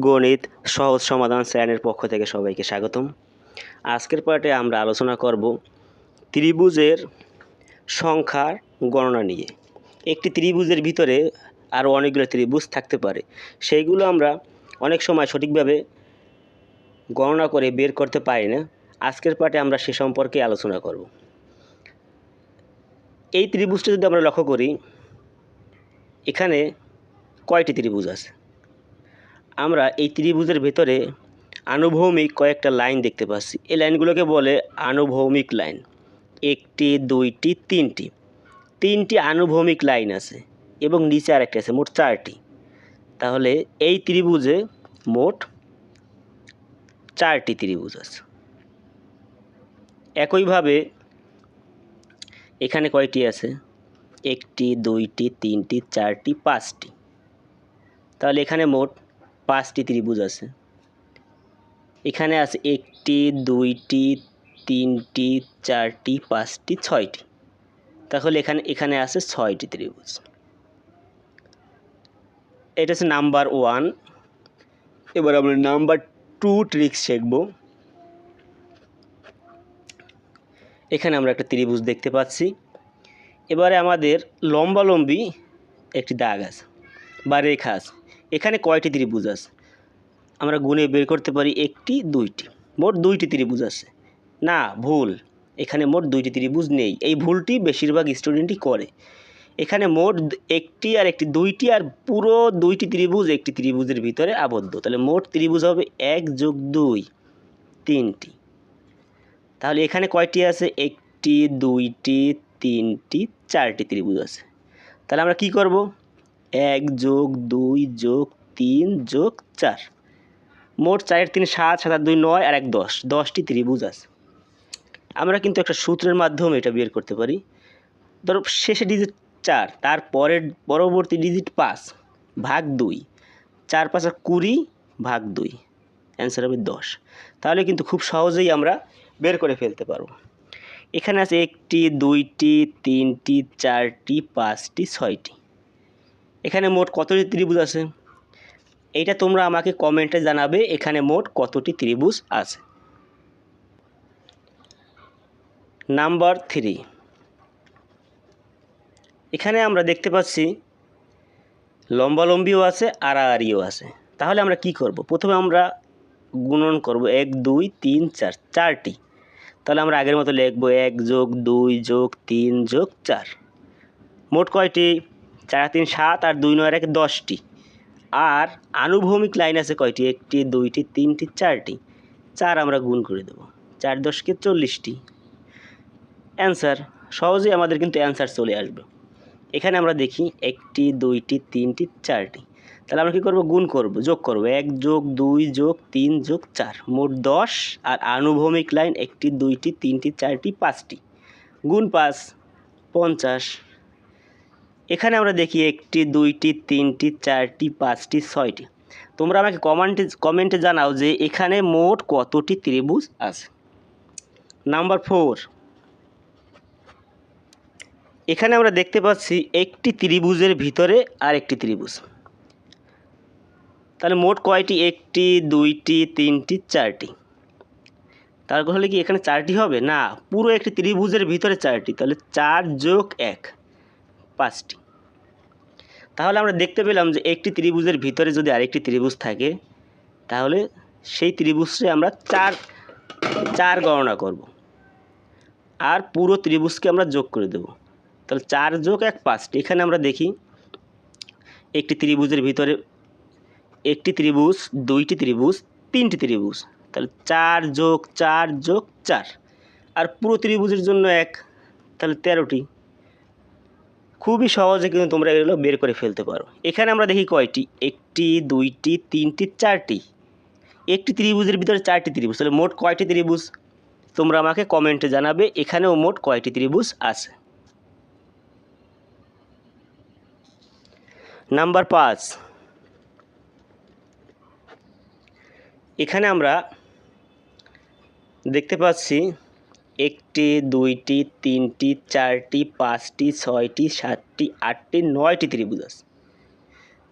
গণিত, সহজ সমাধান চ্যানেলের পক্ষ থেকে সবাইকে স্বাগতম। আজকের পার্টে আমরা আলোচনা করব ত্রিভুজের সংখ্যার গণনা নিয়ে। একটি ত্রিভুজের ভিতরে আরও অনেকগুলো ত্রিভুজ থাকতে পারে। সেইগুলো আমরা অনেক সময় সঠিকভাবে গণনা করে বের করতে পারি না। আজকের পার্টে আমরা সে সম্পর্কে আলোচনা করব। এই ত্রিভুজটা যদি আমরা লক্ষ্য করি, এখানে কয়টি ত্রিভুজ আছে? আমরা এই ত্রিভুজের ভেতরে আনুভৌমিক কয়েকটা লাইন দেখতে পাচ্ছি। এই লাইনগুলোকে বলে আনুভৌমিক লাইন। একটি, দুইটি, তিনটি। তিনটি আনুভৌমিক লাইন আছে এবং নিচে আরেকটি আছে, মোট চারটি। তাহলে এই ত্রিভুজে মোট চারটি ত্রিভুজ আছে। একইভাবে এখানে কয়টি আছে? একটি, দুইটি, তিনটি, চারটি, পাঁচটি। তাহলে এখানে মোট পাঁচটি ত্রিভুজ আছে। এখানে আছে একটি, দুইটি, তিনটি, চারটি, পাঁচটি, ছয়টি। তাহলে এখানে এখানে আছে ছয়টি ত্রিভুজ। এটা হচ্ছে নাম্বার ওয়ান। এবার আমরা নাম্বার টু ট্রিক্স শিখব। এখানে আমরা একটা ত্রিভুজ দেখতে পাচ্ছি। এবারে আমাদের লম্বালম্বি একটি দাগ আছে বা রেখা আছে। এখানে কয়টি ত্রিভুজ আছে? আমরা গুণে বের করতে পারি একটি, দুইটি। মোট দুইটি ত্রিভুজ আছে। না, ভুল। এখানে মোট দুইটি ত্রিভুজ নেই। এই ভুলটি বেশিরভাগ স্টুডেন্টই করে। এখানে মোট একটি আর একটি দুইটি আর পুরো দুইটি ত্রিভুজ একটি ত্রিভুজের ভিতরে আবদ্ধ। তাহলে মোট ত্রিভুজ হবে এক যোগ দুই, তিনটি। তাহলে এখানে কয়টি আছে? একটি, দুইটি, তিনটি, চারটি ত্রিভুজ আছে। তাহলে আমরা কি করব? এক যোগ দুই যোগ তিন যোগ চার। মোট চারের তিন সাত সাত দুই, নয় আর এক দশ। দশটি ত্রিভুজ আছে। আমরা কিন্তু একটা সূত্রের মাধ্যমে এটা বের করতে পারি। ধরো শেষে ডিজিট চার তার পরের পরবর্তী ডিজিট পাঁচ, ভাগ দুই। চার পাঁচ কুড়ি, ভাগ দুই। অ্যান্সার হবে দশ। তাহলে কিন্তু খুব সহজেই আমরা বের করে ফেলতে পারব। এখানে আছে একটি, দুইটি, তিনটি, চারটি, পাঁচটি, ছয়টি। এখানে মোট কতটি ত্রিভুজ আছে? এইটা তোমরা আমাকে কমেন্টে জানাবে এখানে মোট কতটি ত্রিভুজ আছে। Number three. এখানে আমরা দেখতে পাচ্ছি লম্বালম্বিও আছে, আড়াআড়িও আছে। তাহলে আমরা কি করব? প্রথমে আমরা গুণন করব এক, দুই, তিন, চার, চারটি। তাহলে আমরা আগের মতো লিখব এক যোগ দুই যোগ তিন যোগ চার। মোট কয়টি? চার তিন সাত আর দুই নয় এক দশটি। আর আনুভৌমিক লাইন আছে কয়টি? একটি, দুইটি, তিনটি, চারটি। চার আমরা গুণ করে দেব। চার দশকে চল্লিশটি। অ্যান্সার, সহজেই আমাদের কিন্তু অ্যান্সার চলে আসবে। এখানে আমরা দেখি একটি, দুইটি, তিনটি, চারটি। তাহলে আমরা কী করব? গুণ করব, যোগ করব। এক যোগ দুই যোগ তিন যোগ চার। মোট দশ। আর আনুভৌমিক লাইন একটি, দুইটি, তিনটি, চারটি, পাঁচটি। গুণ পাঁচ, পঞ্চাশ। এখানে আমরা দেখি একটি, দুইটি, তিনটি, চারটি, পাঁচটি, ছয়টি। তোমরা আমাকে কমেন্টে কমেন্টে জানাও যে এখানে মোট কতটি ত্রিভুজ আছে। নাম্বার ফোর এখানে আমরা দেখতে পাচ্ছি একটি ত্রিভুজের ভিতরে আর একটি ত্রিভুজ। তাহলে মোট কয়টি? একটি, দুইটি, তিনটি, চারটি। তাহলে কি এখানে চারটি হবে? না, পুরো একটি ত্রিভুজের ভিতরে চারটি। তাহলে চার যোগ এক। পাঁচটি। তাহলে আমরা দেখতে পেলাম যে একটি ত্রিভুজের ভিতরে যদি আরেকটি ত্রিভুজ থাকে, তাহলে সেই ত্রিভুজে আমরা চার চার গণনা করব। আর পুরো ত্রিভুজকে আমরা যোগ করে দেব। তাহলে চার যোগ এক পাঁচটি। এখানে আমরা দেখি, একটি ত্রিভুজের ভিতরে একটি ত্রিভুজ, দুইটি ত্রিভুজ, তিনটি ত্রিভুজ। তাহলে চার যোগ চার যোগ চার। আর পুরো ত্রিভুজের জন্য এক, তাহলে তেরোটি। খুবই সহজে কিন্তু তোমরা এগুলো বের করে ফেলতে পারো। এখানে আমরা দেখি কয়টি? একটি, দুইটি, তিনটি, চারটি। একটি ত্রিভুজের ভিতরে চারটি ত্রিভুজ। তাহলে মোট কয়টি ত্রিভুজ? তোমরা আমাকে কমেন্টে জানাবে, এখানেও মোট কয়টি ত্রিভুজ আছে? নাম্বার পাঁচ। এখানে আমরা দেখতে পাচ্ছি একটি, দুইটি, তিনটি, চারটি, পাঁচটি, ছয়টি, সাতটি, আটটি, নয়টি ত্রিভুজ আছে।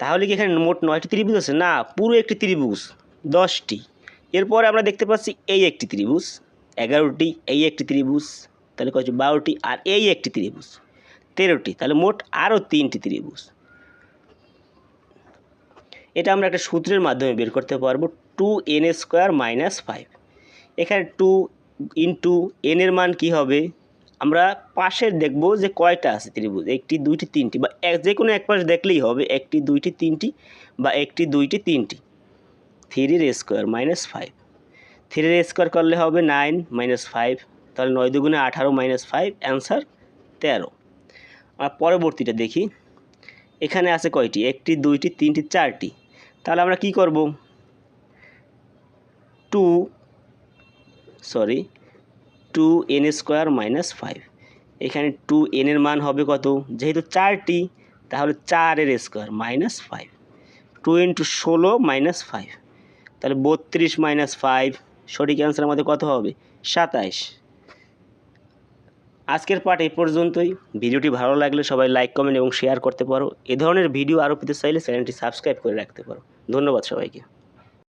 তাহলে কি এখানে মোট নয়টি ত্রিভুজ আছে? না, পুরো একটি ত্রিভুজ, দশটি। এরপরে আমরা দেখতে পাচ্ছি এই একটি ত্রিভুজ, এগারোটি, এই একটি ত্রিভুজ, তাহলে কত বারোটি, আর এই একটি ত্রিভুজ, তেরোটি, তাহলে মোট আরও তিনটি ত্রিভুজ। এটা আমরা একটা সূত্রের মাধ্যমে বের করতে পারব, two N square minus five. এখানে টু ইন্টু এনের মান কি হবে? আমরা পাশের দেখব যে কয়টা আছে ত্রিভুজ? একটি, দুইটি, তিনটি বা এক, যে কোনো এক পাশ দেখলেই হবে, একটি, দুইটি, তিনটি বা একটি, দুইটি, তিনটি। থ্রির স্কোয়ার মাইনাস ফাইভ থ্রির স্কোয়ার করলে হবে নাইন মাইনাস ফাইভ তাহলে নয় দুগুণে আঠারো মাইনাস ফাইভ অ্যান্সার তেরো। আর পরবর্তীটা দেখি। এখানে আছে কয়টি? একটি, দুইটি, তিনটি, চারটি। তাহলে আমরা কি করব? Two sorry two N square minus five এখানে টু এনের মান হবে কত? যেহেতু চারটি, তাহলে চারের square minus five two into ষোলো মাইনাস ফাইভ তাহলে বত্রিশ মাইনাস ফাইভ সঠিক অ্যান্সার আমাদের কত হবে? সাতাইশ। আজকের পাঠ এই পর্যন্তই। ভিডিওটি ভালো লাগলে সবাই লাইক কমেন্ট এবং শেয়ার করতে পারো। এ ধরনের ভিডিও আরও পেতে চাইলে চ্যানেলটি সাবস্ক্রাইব করে রাখতে পারো। ধন্যবাদ সবাইকে।